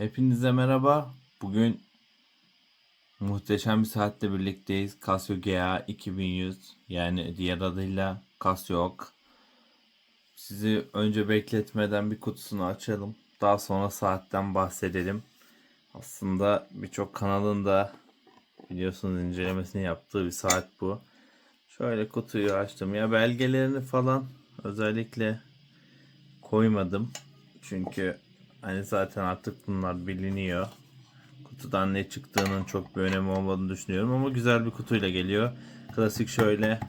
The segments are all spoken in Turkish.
Hepinize merhaba. Bugün muhteşem bir saatle birlikteyiz. Casio GA 2100 yani diğer adıyla Casio Ok. Sizi önce bekletmeden bir kutusunu açalım. Daha sonra saatten bahsedelim. Aslında birçok kanalın da biliyorsunuz incelemesini yaptığı bir saat bu. Şöyle kutuyu açtım. Ya belgelerini falan özellikle koymadım. Çünkü hani zaten artık bunlar biliniyor. Kutudan ne çıktığının çok bir önemi olmadığını düşünüyorum ama güzel bir kutuyla geliyor. Klasik şöyle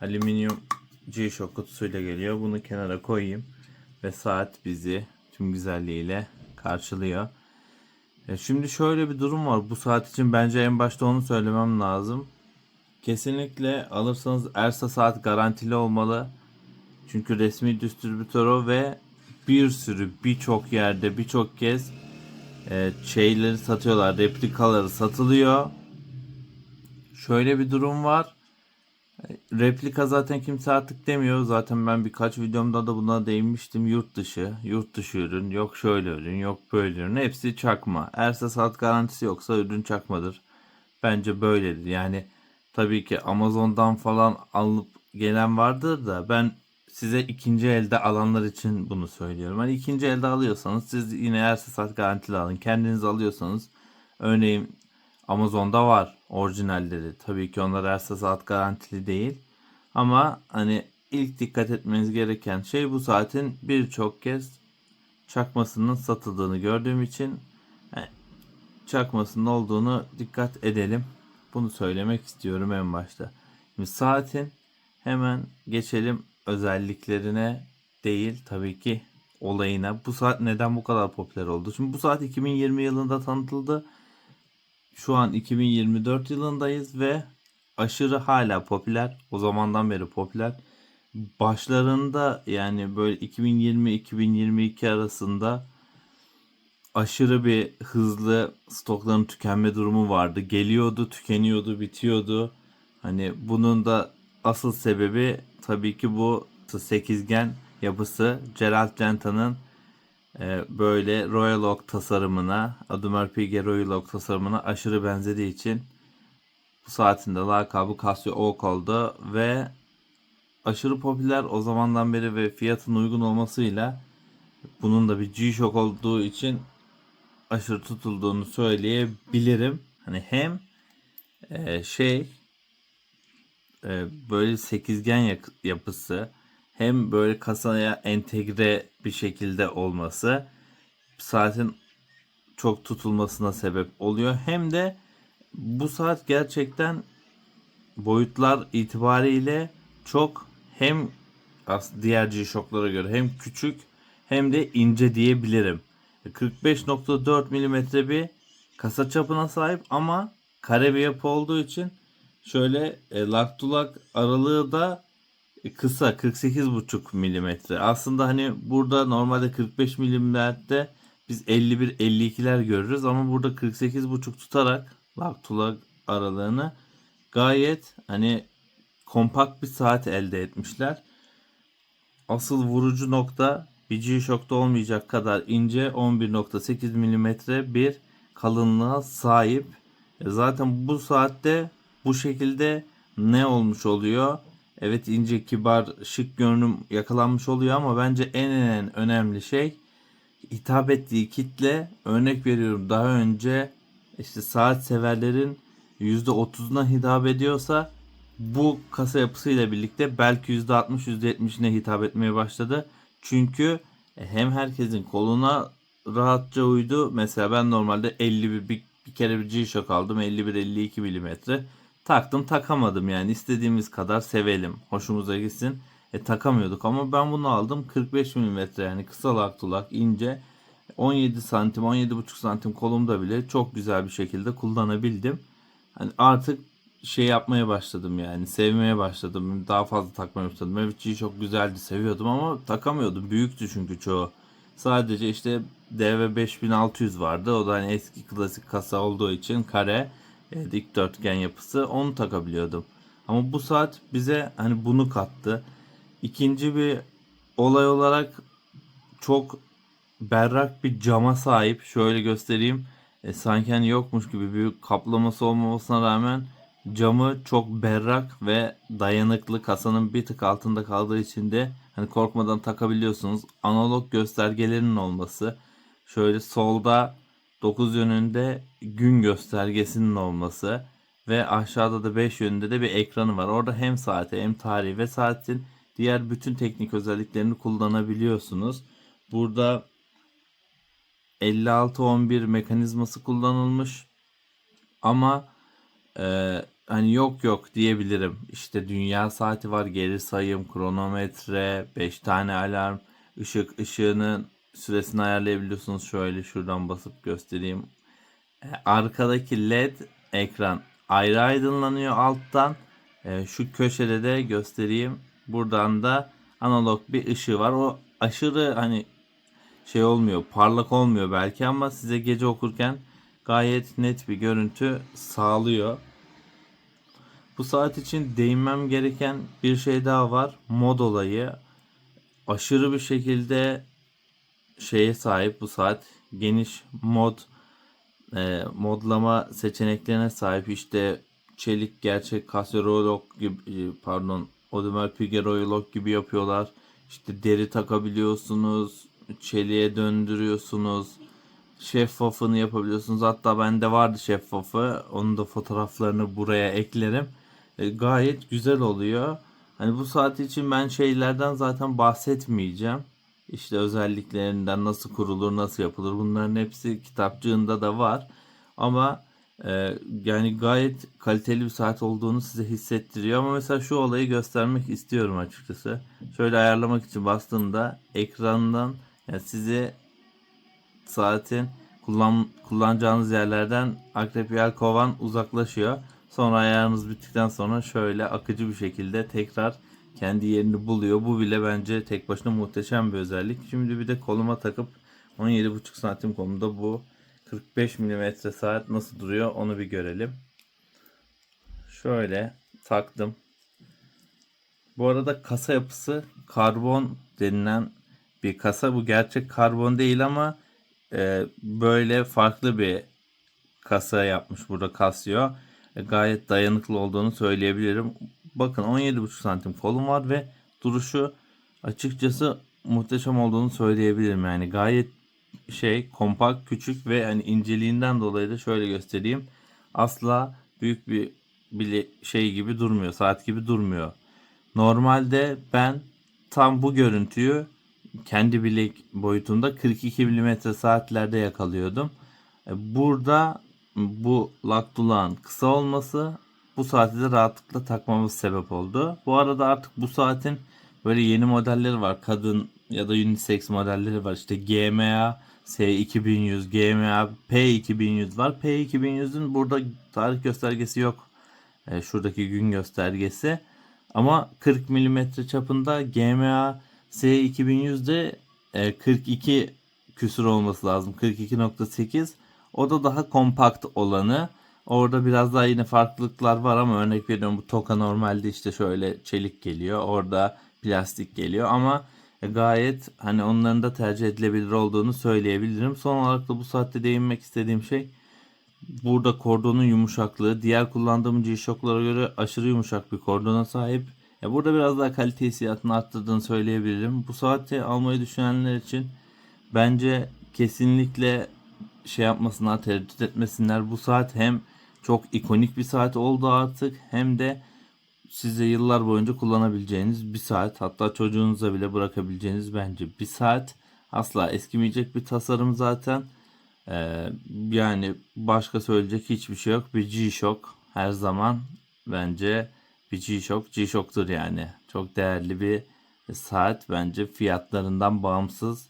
alüminyum G-Shock kutusuyla geliyor. Bunu kenara koyayım ve saat bizi tüm güzelliğiyle karşılıyor. E şimdi şöyle bir durum var. Bu saat için bence en başta onu söylemem lazım. Kesinlikle alırsanız Ersa saat garantili olmalı. Çünkü resmi distribütör o ve bir sürü birçok yerde birçok kez e, şeyleri satıyorlar. Replikaları satılıyor. Şöyle bir durum var. E, Replika zaten kimse artık demiyor. Zaten ben birkaç videomda da buna değinmiştim. Yurt dışı, yurt dışı ürün, yok şöyle ürün, yok böyle ürün. Hepsi çakma. Erse saat garantisi yoksa ürün çakmadır. Bence böyledir. Yani tabii ki Amazon'dan falan alıp gelen vardır da ben size ikinci elde alanlar için bunu söylüyorum. Hani ikinci elde alıyorsanız siz yine Erse saat garantili alın. Kendiniz alıyorsanız örneğin Amazon'da var orijinalleri. Tabii ki onlar Erse saat garantili değil. Ama hani ilk dikkat etmeniz gereken şey bu saatin birçok kez çakmasının satıldığını gördüğüm için yani çakmasının olduğunu dikkat edelim. Bunu söylemek istiyorum en başta. Şimdi saatin hemen geçelim özelliklerine değil tabii ki olayına. Bu saat neden bu kadar popüler oldu? Şimdi bu saat 2020 yılında tanıtıldı. Şu an 2024 yılındayız ve aşırı hala popüler. O zamandan beri popüler. Başlarında yani böyle 2020-2022 arasında aşırı bir hızlı stokların tükenme durumu vardı. Geliyordu, tükeniyordu, bitiyordu. Hani bunun da asıl sebebi tabii ki bu sekizgen yapısı Gerald Genta'nın e, böyle Royal Oak tasarımına, Audemars Piguet Royal Oak tasarımına aşırı benzediği için bu saatin de lakabı Casio Oak oldu ve aşırı popüler o zamandan beri ve fiyatın uygun olmasıyla bunun da bir G-Shock olduğu için aşırı tutulduğunu söyleyebilirim. Hani hem e, şey e, böyle sekizgen yapısı hem böyle kasaya entegre bir şekilde olması saatin çok tutulmasına sebep oluyor. Hem de bu saat gerçekten boyutlar itibariyle çok hem diğer G-Shock'lara göre hem küçük hem de ince diyebilirim. 45.4 mm bir kasa çapına sahip ama kare bir yapı olduğu için şöyle e, lak aralığı da e, kısa 48,5 milimetre. Aslında hani burada normalde 45 milimetre biz 51 52'ler görürüz ama burada 48,5 tutarak lak to lak aralığını gayet hani kompakt bir saat elde etmişler. Asıl vurucu nokta bir G-Shock'ta olmayacak kadar ince 11.8 milimetre bir kalınlığa sahip. E Zaten bu saatte bu şekilde ne olmuş oluyor? Evet ince, kibar, şık görünüm yakalanmış oluyor ama bence en en önemli şey hitap ettiği kitle örnek veriyorum daha önce işte saat severlerin %30'una hitap ediyorsa bu kasa yapısıyla birlikte belki %60 %70'ine hitap etmeye başladı. Çünkü hem herkesin koluna rahatça uydu. Mesela ben normalde 51 bir, bir kere bir G-Shock aldım 51-52 milimetre. Taktım takamadım yani istediğimiz kadar sevelim. Hoşumuza gitsin. E takamıyorduk ama ben bunu aldım 45 milimetre yani kısa lak tulak ince 17 santim 17,5 santim kolumda bile çok güzel bir şekilde kullanabildim. Hani artık şey yapmaya başladım yani sevmeye başladım. Daha fazla takmaya başladım. G çok güzeldi seviyordum ama takamıyordum. Büyüktü çünkü çoğu. Sadece işte DV 5600 vardı. O da hani eski klasik kasa olduğu için kare e, dikdörtgen yapısı onu takabiliyordum. Ama bu saat bize hani bunu kattı. İkinci bir olay olarak çok berrak bir cama sahip. Şöyle göstereyim. E, sanki hani yokmuş gibi büyük kaplaması olmamasına rağmen camı çok berrak ve dayanıklı. Kasanın bir tık altında kaldığı için de hani korkmadan takabiliyorsunuz. Analog göstergelerinin olması. Şöyle solda 9 yönünde gün göstergesinin olması ve aşağıda da 5 yönünde de bir ekranı var. Orada hem saati hem tarihi ve saatin diğer bütün teknik özelliklerini kullanabiliyorsunuz. Burada 5611 mekanizması kullanılmış ama e, hani yok yok diyebilirim. İşte dünya saati var, geri sayım, kronometre, 5 tane alarm, ışık ışığının süresini ayarlayabiliyorsunuz. Şöyle şuradan basıp göstereyim. E, arkadaki led ekran ayrı aydınlanıyor alttan. E, şu köşede de göstereyim. Buradan da analog bir ışığı var. O aşırı hani şey olmuyor, parlak olmuyor belki ama size gece okurken gayet net bir görüntü sağlıyor. Bu saat için değinmem gereken bir şey daha var. Mod olayı. Aşırı bir şekilde şeye sahip bu saat. Geniş mod e, modlama seçeneklerine sahip. İşte çelik gerçek Casio gibi e, pardon Audemars Piguet gibi yapıyorlar. İşte deri takabiliyorsunuz. Çeliğe döndürüyorsunuz. Şeffafını yapabiliyorsunuz. Hatta bende vardı şeffafı. Onun da fotoğraflarını buraya eklerim. E, gayet güzel oluyor. Hani bu saat için ben şeylerden zaten bahsetmeyeceğim. İşte özelliklerinden nasıl kurulur, nasıl yapılır bunların hepsi kitapçığında da var. Ama e, yani gayet kaliteli bir saat olduğunu size hissettiriyor. Ama mesela şu olayı göstermek istiyorum açıkçası. Şöyle ayarlamak için bastığımda ekrandan yani sizi saatin kullan, kullanacağınız yerlerden akrep yelkovan uzaklaşıyor. Sonra ayarınız bittikten sonra şöyle akıcı bir şekilde tekrar kendi yerini buluyor. Bu bile bence tek başına muhteşem bir özellik. Şimdi bir de koluma takıp 17,5 santim kolumda bu 45 mm saat nasıl duruyor onu bir görelim. Şöyle taktım. Bu arada kasa yapısı karbon denilen bir kasa. Bu gerçek karbon değil ama e, böyle farklı bir kasa yapmış burada Casio. E, gayet dayanıklı olduğunu söyleyebilirim. Bakın 17,5 santim kolum var ve duruşu açıkçası muhteşem olduğunu söyleyebilirim. Yani gayet şey kompakt, küçük ve hani inceliğinden dolayı da şöyle göstereyim. Asla büyük bir bile şey gibi durmuyor, saat gibi durmuyor. Normalde ben tam bu görüntüyü kendi bilek boyutunda 42 mm saatlerde yakalıyordum. E, burada bu laktulağın kısa olması bu saati de rahatlıkla takmamız sebep oldu. Bu arada artık bu saatin böyle yeni modelleri var. Kadın ya da unisex modelleri var. İşte GMA S2100, GMA P2100 var. P2100'ün burada tarih göstergesi yok. E, şuradaki gün göstergesi. Ama 40 mm çapında GMA S2100'de e, 42 küsur olması lazım. 42.8. O da daha kompakt olanı. Orada biraz daha yine farklılıklar var ama örnek veriyorum bu Toka normalde işte şöyle çelik geliyor. Orada plastik geliyor ama gayet hani onların da tercih edilebilir olduğunu söyleyebilirim. Son olarak da bu saatte değinmek istediğim şey burada kordonun yumuşaklığı. Diğer kullandığım G-Shock'lara göre aşırı yumuşak bir kordona sahip. Ya burada biraz daha kalite hissiyatını arttırdığını söyleyebilirim. Bu saati almayı düşünenler için bence kesinlikle şey yapmasınlar, tereddüt etmesinler. Bu saat hem çok ikonik bir saat oldu artık hem de size yıllar boyunca kullanabileceğiniz bir saat. Hatta çocuğunuza bile bırakabileceğiniz bence bir saat. Asla eskimeyecek bir tasarım zaten. Ee, yani başka söyleyecek hiçbir şey yok. Bir G-Shock her zaman bence bir G-Shock G-Shock'tur yani. Çok değerli bir saat bence fiyatlarından bağımsız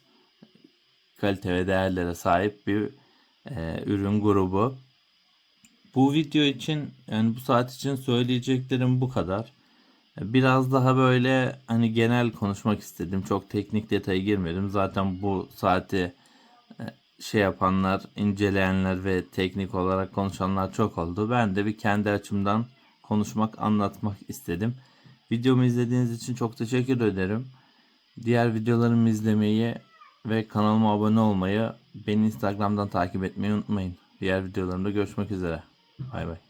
kalite ve değerlere sahip bir e, ürün grubu. Bu video için yani bu saat için söyleyeceklerim bu kadar. Biraz daha böyle hani genel konuşmak istedim. Çok teknik detaya girmedim. Zaten bu saati e, şey yapanlar, inceleyenler ve teknik olarak konuşanlar çok oldu. Ben de bir kendi açımdan konuşmak, anlatmak istedim. Videomu izlediğiniz için çok teşekkür ederim. Diğer videolarımı izlemeyi ve kanalıma abone olmayı, beni Instagram'dan takip etmeyi unutmayın. Diğer videolarımda görüşmek üzere. Bay bay.